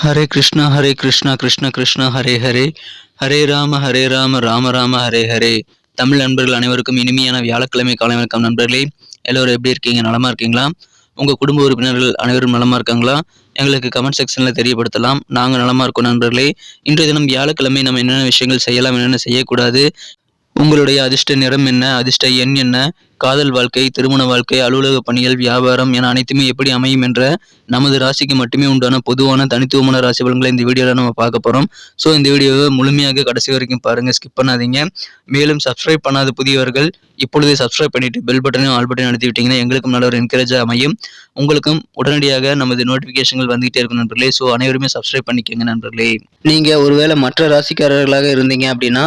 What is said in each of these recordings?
ஹரே கிருஷ்ணா ஹரே கிருஷ்ணா கிருஷ்ண கிருஷ்ணா ஹரே ஹரே. ஹரே ராம ஹரே ராம ராம ராம ஹரே ஹரே. தமிழ் நண்பர்கள் அனைவருக்கும் இனிமையான வியாழக்கிழமை காலை வணக்கம் நண்பர்களே. எல்லோரும் எப்படி இருக்கீங்க? நலமா இருக்கீங்களா? உங்கள் குடும்ப உறுப்பினர்கள் அனைவரும் நலமா இருக்காங்களா? எங்களுக்கு கமெண்ட் செக்ஷனில் தெரியப்படுத்தலாம். நாங்கள் நலமா இருக்கோம் நண்பர்களே. இன்றைய தினம் வியாழக்கிழமை நம்ம என்னென்ன விஷயங்கள் செய்யலாம் என்னென்ன செய்யக்கூடாது உங்களுடைய அதிர்ஷ்ட நிறம் என்ன? அதிர்ஷ்ட எண் என்ன? காதல் வாழ்க்கை திருமண வாழ்க்கை அலுவலக பணிகள் வியாபாரம் என அனைத்துமே எப்படி அமையும் என்ற நமது ராசிக்கு மட்டுமே உண்டான பொதுவான தனித்துவமான ராசி பலன்களை இந்த வீடியோவில் நம்ம பார்க்க போகிறோம் ஸோ இந்த வீடியோவை முழுமையாக கடைசி வரைக்கும் பாருங்கள் ஸ்கிப் பண்ணாதீங்க. மேலும் சப்ஸ்கிரைப் பண்ணாத புதியவர்கள் இப்பொழுதே சப்ஸ்கிரைப் பண்ணிட்டு பெல் பட்டனையும் ஆல் பட்டனையும் அழுத்தி விட்டீங்கன்னா எங்களுக்கும் நல்ல ஒரு என்கரேஜாக அமையும். உங்களுக்கும் உடனடியாக நமது நோட்டிஃபிகேஷன்கள் வந்துகிட்டே இருக்கும் நண்பர்களே. ஸோ அனைவருமே சப்ஸ்கிரைப் பண்ணிக்கோங்க நண்பர்களே. நீங்கள் ஒருவேளை மற்ற ராசிக்காரர்களாக இருந்தீங்க அப்படின்னா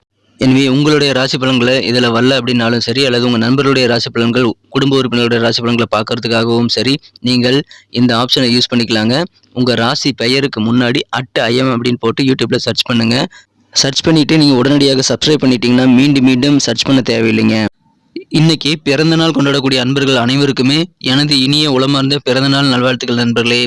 எனவே உங்களுடைய ராசி பலன்களை இதில் வரல அப்படின்னாலும் சரி அல்லது உங்கள் நண்பர்களுடைய ராசி பலன்கள் குடும்ப உறுப்பினர்களுடைய ராசி பலன்களை பார்க்கறதுக்காகவும் சரி நீங்கள் இந்த ஆப்ஷனை யூஸ் பண்ணிக்கலாங்க. உங்கள் ராசி பெயருக்கு முன்னாடி அட் ஐஎம் அப்படின்னு போட்டு யூடியூப்பில் சர்ச் பண்ணுங்கள் சர்ச் பண்ணிவிட்டு நீங்கள் உடனடியாக சப்ஸ்கிரைப் பண்ணிட்டீங்கன்னா மீண்டும் மீண்டும் சர்ச் பண்ண தேவையில்லைங்க. இன்னைக்கு பிறந்தநாள் கொண்டாடக்கூடிய அன்பர்கள் அனைவருக்குமே எனது இனிய உளமார்ந்த பிறந்தநாள் நல்வாழ்த்துக்கள் நண்பர்களே.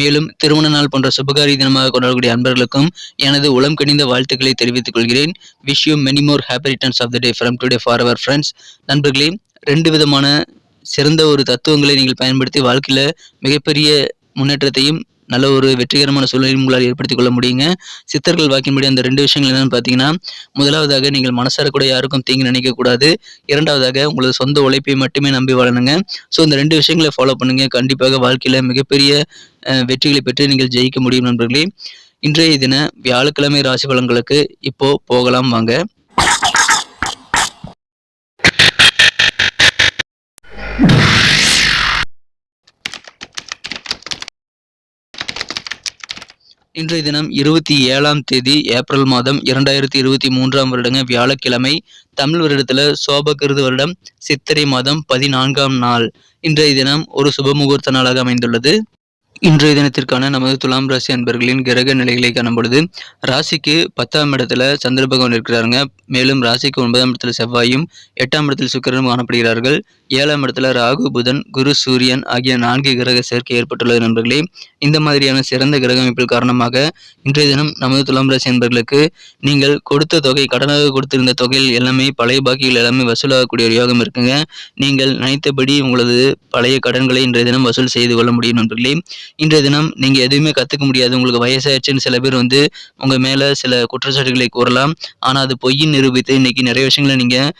மேலும் திருமண நாள் போன்ற சுபகாரி தினமாக கொண்டாடக்கூடிய அன்பர்களுக்கும் எனது உளம் கணிந்த வாழ்த்துக்களை தெரிவித்துக் கொள்கிறேன். Wish you many more happy returns of the day from today for our friends நண்பர்களே ரெண்டு விதமான சிறந்த ஒரு தத்துவங்களை நீங்கள் பயன்படுத்தி வாழ்க்கையில் மிகப்பெரிய முன்னேற்றத்தையும் நல்ல ஒரு வெற்றிகரமான சூழ்நிலையும் உங்களால் ஏற்படுத்திக் கொள்ள முடியுங்க. சித்தர்கள் வாக்கின்படி அந்த ரெண்டு விஷயங்கள் என்னென்னு பார்த்தீங்கன்னா முதலாவதாக நீங்கள் மனசார கூட யாருக்கும் தீங்கு நினைக்கக்கூடாது இரண்டாவதாக உங்களது சொந்த உழைப்பை மட்டுமே நம்பி வாழணுங்க. ஸோ இந்த ரெண்டு விஷயங்களை ஃபாலோ பண்ணுங்க. கண்டிப்பாக வாழ்க்கையில் மிகப்பெரிய வெற்றிகளை பெற்று நீங்கள் ஜெயிக்க முடியும் நண்பர்களே. இன்றைய தின வியாழக்கிழமை ராசி பலன்களுக்கு இப்போ போகலாம் வாங்க. இன்றைய தினம் இருபத்தி ஏழாம் தேதி ஏப்ரல் மாதம் இரண்டாயிரத்தி இருபத்தி மூன்றாம் வருடங்க வியாழக்கிழமை தமிழ் வருடத்துல சோபகிருது வருடம் சித்திரை மாதம் பதினான்காம் நாள். இன்றைய தினம் ஒரு சுப முகூர்த்த நாளாக அமைந்துள்ளது. இன்றைய தினத்திற்கான நமது துலாம் ராசி அன்பர்களின் கிரக நிலைகளை காணும் பொழுது ராசிக்கு பத்தாம் இடத்துல சந்திர பகவான் இருக்கிறாருங்க. மேலும் ராசிக்கு ஒன்பதாம் இடத்துல செவ்வாயும் எட்டாம் இடத்தில் சுக்கிரனும் காணப்படுகிறார்கள். ஏழாம் இடத்துல ராகு புதன் குரு சூரியன் ஆகிய நான்கு கிரக சேர்க்கை ஏற்பட்டுள்ளது நண்பர்களே. இந்த மாதிரியான சிறந்த கிரக அமைப்பில் காரணமாக இன்றைய தினம் நமது துலாம் ராசி அன்பர்களுக்கு நீங்கள் கொடுத்த தொகை கடனாக கொடுத்திருந்த தொகையில் எல்லாமே பழைய பாக்கிகள் எல்லாமே வசூலாகக்கூடிய ஒரு யோகம் இருக்குங்க. நீங்கள் நினைத்தபடி உங்களது பழைய கடன்களை இன்றைய தினம் வசூல் செய்து கொள்ள முடியும் நண்பர்களே. இன்றைய தினம் நீங்கள் எதுவுமே கற்றுக்க முடியாது. உங்களுக்கு வயசாயிடுச்சுன்னு சில பேர் வந்து உங்கள் மேலே சில குற்றச்சாட்டுகளை கூறலாம். ஆனால் அது பொய்யின் நிரூபித்து இன்னைக்கு நிறைய விஷயங்களை நீங்கள்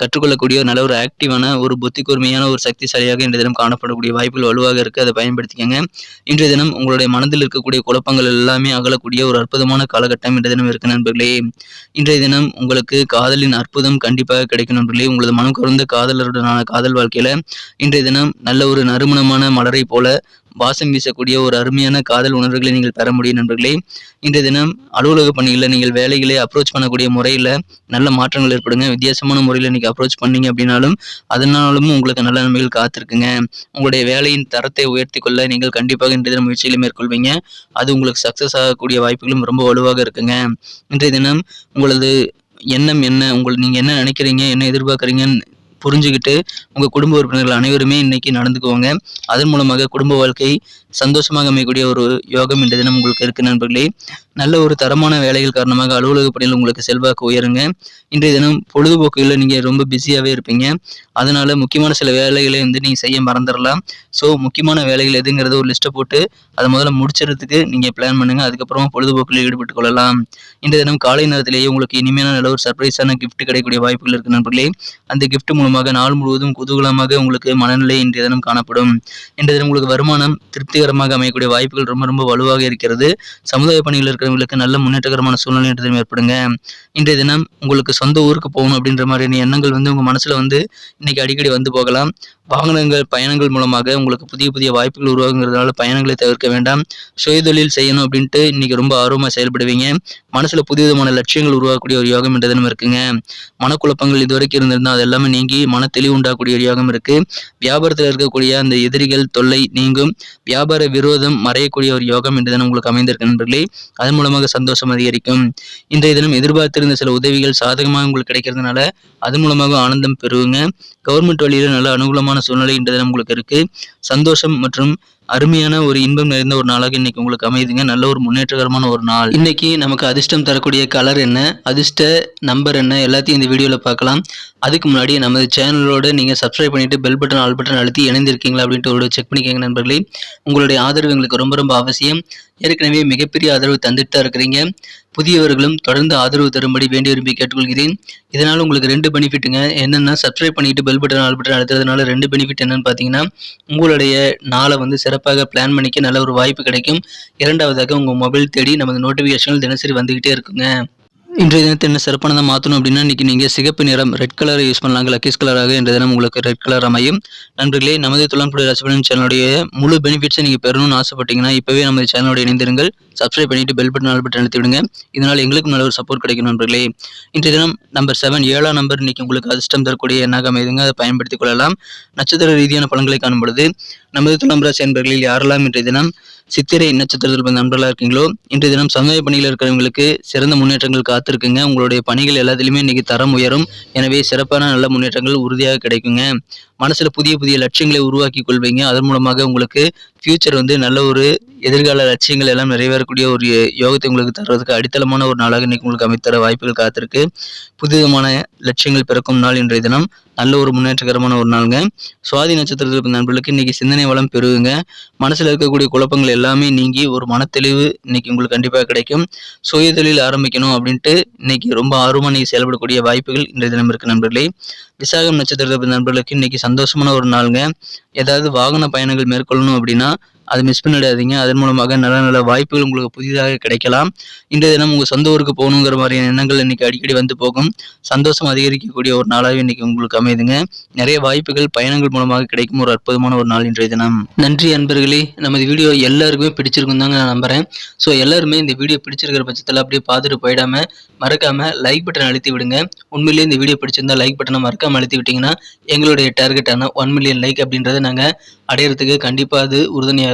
கற்றுக்கொள்ளக்கூடிய நல்ல ஒரு ஆக்டிவான ஒரு புத்தி கூர்மையான ஒரு சக்திசாலியாக இன்றைய தினம் காணப்படக்கூடிய வாய்ப்புகள் வலுவாக இருக்குது அதை பயன்படுத்திக்கங்க. இன்றைய தினம் உங்களுடைய மனதில் இருக்கக்கூடிய குழப்பங்கள் எல்லாமே அகலக்கூடிய ஒரு அற்புதமான காலகட்டம் இன்றைய தினம் இருக்கு நண்பர்களே. இன்றைய தினம் உங்களுக்கு காதலின் அற்புதம் கண்டிப்பாக கிடைக்கும் நண்பர்களே. உங்களது மனம் குறைந்த காதலருடனான காதல் வாழ்க்கையில இன்றைய தினம் நல்ல ஒரு நறுமணமான மலரை போல வாசம் வீசக்கூடிய ஒரு அருமையான காதல் உணர்வுகளை நீங்கள் பெற முடியும் நண்பர்களே. இன்றைய தினம் அலுவலக பணிகளில் நீங்கள் வேலைகளை அப்ரோச் பண்ணக்கூடிய முறையில் நல்ல மாற்றங்கள் ஏற்படுங்க. வித்தியாசமான முறையில் நீங்கள் அப்ரோச் பண்ணீங்க அப்படின்னாலும் அதனாலும் உங்களுக்கு நல்ல நன்மைகள் காத்திருக்குங்க. உங்களுடைய வேலையின் தரத்தை உயர்த்தி கொள்ள நீங்கள் கண்டிப்பாக இன்றைய தினம் முயற்சிகளை மேற்கொள்வீங்க. அது உங்களுக்கு சக்ஸஸ் ஆகக்கூடிய வாய்ப்புகளும் ரொம்ப வலுவாக இருக்குங்க. இன்றைய தினம் உங்களது எண்ணம் என்ன? உங்கள் நீங்கள் என்ன நினைக்கிறீங்க? என்ன எதிர்பார்க்குறீங்கன்னு புரிஞ்சுக்கிட்டு உங்கள் குடும்ப உறுப்பினர்கள் அனைவருமே இன்னைக்கு நடந்துக்குவாங்க. அதன் மூலமாக குடும்ப வாழ்க்கை சந்தோஷமாக அமையக்கூடிய ஒரு யோகம் இந்த தினம் உங்களுக்கு இருக்கு நண்பர்களே. நல்ல ஒரு தரமான வேலைகள் காரணமாக அலுவலக பணியில் உங்களுக்கு செல்வாக்கு உயருங்க. இன்றைய தினம் பொழுதுபோக்குகளில் நீங்கள் ரொம்ப பிஸியாகவே இருப்பீங்க. அதனால் முக்கியமான சில வேலைகளை வந்து நீங்கள் செய்ய மறந்துடலாம். ஸோ முக்கியமான வேலைகள் எதுங்கிறத ஒரு லிஸ்ட்டை போட்டு அதை முதல்ல முடிச்சுறதுக்கு நீங்கள் பிளான் பண்ணுங்கள் அதுக்கப்புறமா பொழுதுபோக்கில் ஈடுபட்டு கொள்ளலாம். இன்றைய தினம் காலை நேரத்திலேயே உங்களுக்கு இனிமையான நல்ல ஒரு சர்ப்ரைஸான கிஃப்ட் கிடைக்கக்கூடிய வாய்ப்புகள் இருக்கு நண்பர்களே. அந்த கிஃப்ட் மூலமாக காரணமாக நாள் முழுவதும் குதூகலமாக உங்களுக்கு மனநிலை இன்றைய தினம் காணப்படும். இன்றைய தினம் உங்களுக்கு வருமானம் திருப்திகரமாக அமையக்கூடிய வாய்ப்புகள் ரொம்ப ரொம்ப வலுவாக இருக்கிறது. சமுதாய பணியில் இருக்கிறவங்களுக்கு நல்ல முன்னேற்றகரமான சூழ்நிலை இன்றைய தினம் ஏற்படுங்க. இன்றைய தினம் உங்களுக்கு சொந்த ஊருக்கு போகணும் அப்படின்ற மாதிரியான எண்ணங்கள் வந்து உங்கள் மனசில் வந்து இன்னைக்கு அடிக்கடி வந்து போகலாம். வாகனங்கள் பயணங்கள் மூலமாக உங்களுக்கு புதிய புதிய வாய்ப்புகள் உருவாகுங்கிறதுனால பயணங்களை தவிர்க்க வேண்டாம். சுயதொழில் செய்யணும் அப்படின்ட்டு இன்னைக்கு ரொம்ப ஆர்வமாக செயல்படுவீங்க. மனசுல புதிய விதமான லட்சியங்கள் உருவாக்கக்கூடிய ஒரு யோகம் என்ற தினம் இருக்குங்க. மனக்குழப்பங்கள் இதுவரைக்கும் இருந்திருந்தால் அது எல்லாமே நீங்கி மன தெளிவு உண்டாகக்கூடிய ஒரு யோகம் இருக்கு. வியாபாரத்தில் இருக்கக்கூடிய அந்த எதிரிகள் தொல்லை நீங்கும். வியாபார விரோதம் மறையக்கூடிய ஒரு யோகம் என்ற தினம் உங்களுக்கு அமைந்திருக்கு நண்பர்களே. அதன் மூலமாக சந்தோஷம் அதிகரிக்கும். இன்றைய தினம் எதிர்பார்த்திருந்த சில உதவிகள் சாதகமாக உங்களுக்கு கிடைக்கிறதுனால அது மூலமாக ஆனந்தம் பெறுவீங்க. கவர்மெண்ட் வழியில் நல்ல அனுகூலமான சூழ்நிலை இன்றைய தினம் உங்களுக்கு இருக்கு. சந்தோஷம் மற்றும் அருமையான ஒரு இன்பம் நிறைந்த ஒரு நாளாக இன்னைக்கு உங்களுக்கு அமையுதுங்க. நல்ல ஒரு முன்னேற்றகரமான ஒரு நாள். இன்னைக்கு நமக்கு அதிர்ஷ்டம் தரக்கூடிய கலர் என்ன? அதிர்ஷ்ட நம்பர் என்ன? எல்லாத்தையும் இந்த வீடியோவில் பார்க்கலாம். அதுக்கு முன்னாடி நமது சேனலோட நீங்கள் சப்ஸ்கிரைப் பண்ணிட்டு பெல் பட்டன் ஆல் பட்டன் அழுத்தி இணைந்திருக்கீங்களா அப்படின்ட்டு ஒரு செக் பண்ணிக்கோங்க நண்பர்களே. உங்களுடைய ஆதரவு எங்களுக்கு ரொம்ப ரொம்ப அவசியம். ஏற்கனவே மிகப்பெரிய ஆதரவு தந்துட்டு தான் இருக்கிறீங்க. புதியவர்களும் தொடர்ந்து ஆதரவு தரும்படி வேண்டி விரும்பி கேட்டுக்கொள்கிறேன். இதனால் உங்களுக்கு ரெண்டு பெனிஃபிட்டுங்க என்னென்னா சப்ஸ்கிரைப் பண்ணிட்டு பெல் பட்டன் ஆல் பட்டன் அழுத்துறதுனால ரெண்டு பெனிஃபிட் என்னன்னு பார்த்தீங்கன்னா உங்களுடைய நாளை வந்து சிறப்பாக பிளான் பண்ணிக்க நல்ல ஒரு வாய்ப்பு கிடைக்கும். இரண்டாவதாக உங்கள் மொபைல் தேடி நமது நோட்டிஃபிகேஷன்கள் தினசரி வந்துக்கிட்டே இருக்குங்க. இன்றைய தினத்தை என்ன சிறப்பானதாக மாற்றணும் அப்படின்னா இன்றைக்கி நீங்கள் சிகப்பு நிறம் ரெட் கலரை யூஸ் பண்ணலாங்க லக்கீஸ் கலராக இன்றைய தினம் உங்களுக்கு ரெட் கலர் அமையும். நண்பர்களே நமது துளங்குடி ரசிபலன் சேனலுடைய முழு பெனிஃபிட்ஸை நீங்கள் பெறணும்னு ஆசைப்பட்டீங்கன்னா இப்போவே நமது சேனலோட இணைந்திருங்கள். சப்ஸ்கிரைப் பண்ணிட்டு பெல் பட்டன் ஆல் பட்டன் அழுத்தி விடுங்க. இதனால் எங்களுக்கு நல்ல ஒரு சப்போர்ட் கிடைக்கும் நண்பர்களே. இன்றைய தினம் நம்பர் செவன் ஏழாம் நம்பர் இன்னைக்கு உங்களுக்கு அதிர்ஷ்டம் தரக்கூடிய எண்ணாக அமைதுங்க அதை பயன்படுத்திக் கொள்ளலாம். நட்சத்திர ரீதியான பலன்களை காணும் பொழுது நமது துளம் என்பர்களில் யாரெல்லாம் இன்றைய தினம் சித்திரை நட்சத்திரத்தில் பிறந்த நண்பர்களாக இருக்கீங்களோ? இன்றைய தினம் சமுதாய பணியில் இருக்கிறவங்களுக்கு சிறந்த முன்னேற்றங்கள் காத்திருக்குங்க. உங்களுடைய பணிகள் எல்லாத்திலுமே இன்னைக்கு தரம் உயரும். எனவே சிறப்பான நல்ல முன்னேற்றங்கள் உறுதியாக கிடைக்குங்க. மனசுல புதிய புதிய லட்சியங்களை உருவாக்கி கொள்வீங்க. அதன் மூலமாக உங்களுக்கு ஃபியூச்சர் வந்து நல்ல ஒரு எதிர்கால லட்சியங்கள் எல்லாம் நிறைவேறக்கூடிய ஒரு யோகத்தை உங்களுக்கு தர்றதுக்கு அடித்தளமான ஒரு நாளாக இன்னைக்கு உங்களுக்கு அமைத்தர வாய்ப்புகள் காத்திருக்கு. புதுவிதமான லட்சியங்கள் பிறக்கும் நாள் இன்றைய தினம். நல்ல ஒரு முன்னேற்றகரமான ஒரு நாளுங்க. சுவாதி நட்சத்திரத்தில் நண்பர்களுக்கு இன்னைக்கு சிந்தனை வளம் பெருகுங்க. மனசில் இருக்கக்கூடிய குழப்பங்கள் எல்லாமே நீங்கி ஒரு மனத்தெளிவு இன்னைக்கு உங்களுக்கு கண்டிப்பாக கிடைக்கும். சுய தொழில் ஆரம்பிக்கணும் அப்படின்ட்டு இன்னைக்கு ரொம்ப ஆர்வமாக நீங்கள் செயல்படக்கூடிய வாய்ப்புகள் இன்றைய தினம் இருக்கு நண்பர்களே. விசாகம் நட்சத்திரத்தில் நண்பர்களுக்கு இன்னைக்கு சந்தோஷமான ஒரு நாளுங்க. ஏதாவது வாகன பயணங்கள் மேற்கொள்ளணும் அப்படின்னா அதை மிஸ் பண்ணிடாதீங்க. அதன் மூலமாக நல்ல நல்ல வாய்ப்புகள் உங்களுக்கு புதிதாக கிடைக்கலாம். இன்றைய தினம் உங்கள் சொந்த ஊருக்கு போகணுங்கிற மாதிரியான எண்ணங்கள் இன்றைக்கி அடிக்கடி வந்து போகும். சந்தோஷம் அதிகரிக்கக்கூடிய ஒரு நாளாகவே இன்றைக்கி உங்களுக்கு அமையுதுங்க நிறைய வாய்ப்புகள் பயணங்கள் மூலமாக கிடைக்கும். ஒரு அற்புதமான ஒரு நாள் இன்றைய தினம். நன்றி அன்பர்களே. நமது வீடியோ எல்லாருக்குமே பிடிச்சிருக்கும் தாங்க நான் நம்புறேன். ஸோ எல்லாருமே இந்த வீடியோ பிடிச்சிருக்கிற பட்சத்தில் அப்படியே பார்த்துட்டு போயிடாம மறக்காம லைக் பட்டன் அழுத்தி விடுங்க. உண்மையிலேயே இந்த வீடியோ பிடிச்சிருந்தா லைக் பட்டனை மறக்காம அழுத்தி விட்டீங்கன்னா எங்களுடைய டார்கெட்டான ஒன் மில்லியன் லைக் அப்படின்றத நாங்கள் அடையிறதுக்கு கண்டிப்பாக அது உறுதுணையாக